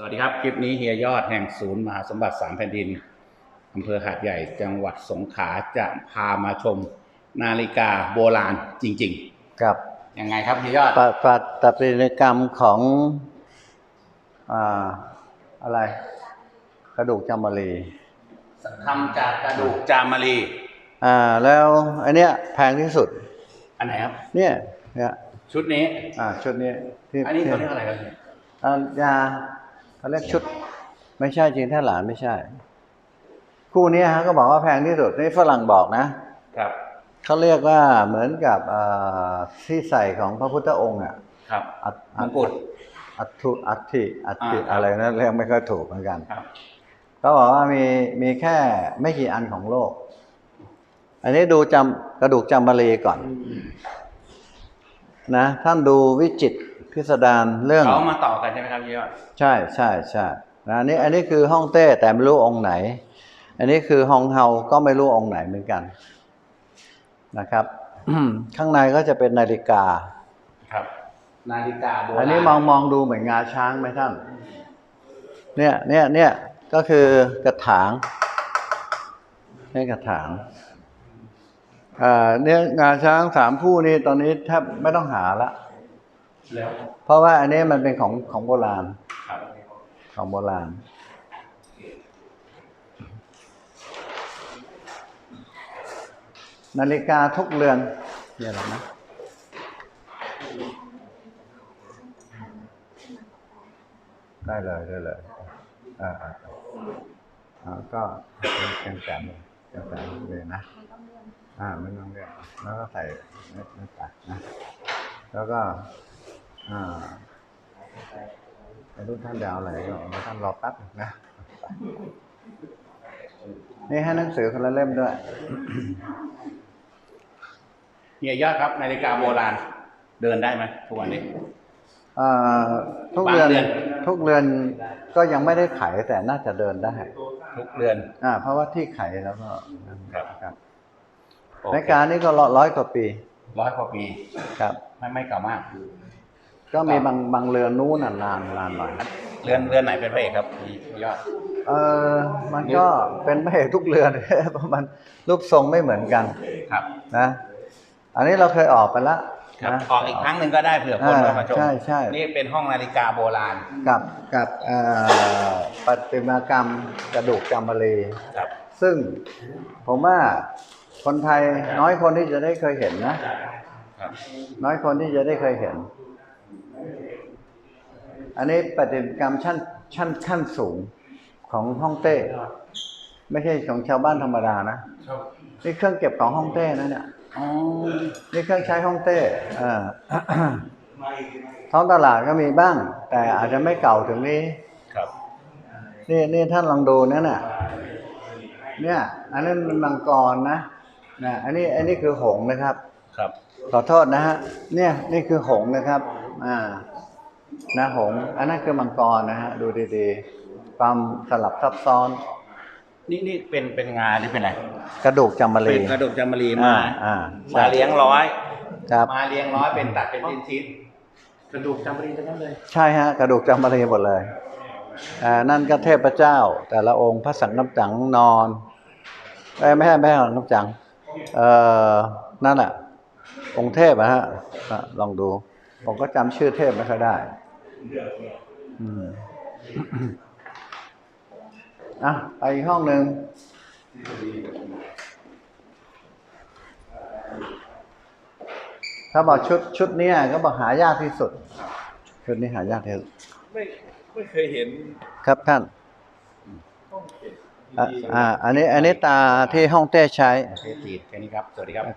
สวัสดีครับ คลิปนี้เฮียยอดแห่งศูนย์มหาสมบัติสามแผ่นดินอำเภอหาดใหญ่จังหวัดสงขลาจะพามาชมนาฬิกาโบราณจริงกับๆ ยังไงครับเฮียยอด ปะปัตตปิณกรรมของอ่าอะไร กระดูกจามรีทำจากกระดูกจามารี อ่าแล้วอันเนี้ยแพงที่สุด อันไหนครับ เนี่ยเนี่ยชุดนี้ อ่าชุดนี้ที่อันนี้เขาเรียกอะไรครับเนี่ยอ่ายา เขาเรียกชุด ไม่ใช่จริงถ้าหลานไม่ใช่ คู่นี้ฮะก็บอกว่าแพงที่สุดนี่ฝรั่งบอกนะครับเขาเรียกว่าเหมือนกับอ่าที่ใส่ของพระพุทธองค์อะครับอัฐมงกุฎอัฐุอัฐิอัฐิอ่าครับอะไรนะเรียกไม่ค่อยถูกเหมือนกันครับเขาบอกว่ามีมีแค่ไม่กี่อันของโลก อันนี้ดูจำกระดูกจำบารีก่อน นะ ท่านดูวิจิตร พิสดารเรื่องเขามาต่อกันใช่ไหมครับเฮียยอดใช่ใช่ใช่นะอันนี้อันนี้คือห้องเต้แต่ไม่รู้องค์ไหน อันนี้คือฮองเฮาก็ไม่รู้องค์ไหนเหมือนกันนะครับข้างในก็จะเป็นนาฬิกาครับ นาฬิกาโบราณอันนี้มองมองดูเหมือนงาช้างไหมท่านเนี่ยเนี่ยเนี่ยก็คือกระถางนี่กระถางอ่าเนี่ยงาช้างสามคู่นี่ตอนนี้แทบไม่ต้องหาละ แล้วเพราะว่าอันนี้มันเป็นของของโบราณครับของโบราณนาฬิกาทุกเรือนเนี่ยหรอนะได้เลยได้เลยอ่าอ่าอ่าก็เป็นแสนเลยเป็นแสนเลยนะอ่าไม่ต้องเรียกแล้วก็ใส่เม็ดเม็ดตัดนะ แล้วก็ อ่าไม่รู้ท่านจะเอาอะไรก็เอาท่านรอแป๊บหนึ่งนะนี่ให้หนังสือคนละเล่มด้วยเฮียยอดครับ นาฬิกาโบราณ เดินได้ไหมทุกวันนี้อ่าทุกเรือนบางเรือนทุกเรือนก็ยังไม่ได้ไขแต่น่าจะเดินได้ ทุกเรือน อ่า เพราะว่าที่ไขแล้วก็ครับครับโอเคในการนี้ก็ร้อยกว่าปี ร้อยกว่าปี ครับ ไม่ไม่เก่ามาก ก็มีบางบางเรือนนู้นน่ะนานนานหน่อยเรือนเรือนไหนเป็นพระเอกครับพี่ยอดเออมันก็เป็นไม่เอกทุกเรือนเพราะมันรูปทรงไม่เหมือนกันครับนะ อันนี้เราเคยออกไปแล้วครับนะออกอีกครั้งหนึ่งก็ได้เผื่อคนอ่ามามาชมใช่ใช่นี่เป็นห้องนาฬิกาโบราณ กับกับเอ่อปฏิมากรรมกระดูกจามรีครับซึ่งผมว่าคนไทยน้อยคนที่จะได้เคยเห็นนะครับน้อยคนที่จะได้เคยเห็น อันนี้ปฏิมากรรมชั้นชั้นขั้นสูงของฮ่องเต้ ไม่ใช่ของชาวบ้านธรรมดานะนี่เครื่องเก็บของฮ่องเต้นะเนี่ยอ๋อนี่เครื่องใช้ฮ่องเต้อ่าท้องตลาดก็มีบ้าง แต่อาจจะไม่เก่าถึงนี้ครับนี่นี่ท่านลองดูนั่นน่ะ เนี่ย อันนั้นมันมังกรนะนะอันนี้อันนี้คือหงส์นะครับ ครับขอโทษนะฮะเนี่ยนี่คือหงส์นะครับ อ่านะหงส์อันนั้นคือมังกรนะฮะดูดีๆ ความสลับซับซ้อน นี่นี่เป็นเป็นงาที่เป็นอะไรกระดูกจำมะเป็รีนกระดูกจามรีอ่ามาอ่ามาใช่เลี้ยงร้อยครับ มาเลี้ยงร้อยเป็นตัดเป็นชิ้นชิ้นๆกระดูกจามรีทั้งนั้นเลย ใช่ฮะกระดูกจำมะรีหมดเลยอ่านั่นก็เทพเจ้า แต่ละองค์พระสังฆำจังนอนเอ้ยไม่ใช่ไม่ใช่สังฆำจังเอ่อนั่นแหละ องค์เทพนะฮะอะลองดู ผมก็จำชื่อเทพไม่ค่อยได้ อืมอะไปอีกห้องหนึ่งถ้าบอกชุดชุดเนี้ยก็บอกหายากที่สุด ชุดนี้หายากที่สุดไม่ไม่เคยเห็น ครับท่านห้องเก็บอะดีๆอ่าอันนี้อันนี้ตาที่ห้องเต้ใช้โอเคจีดแค่นี้ครับ สวัสดีครับ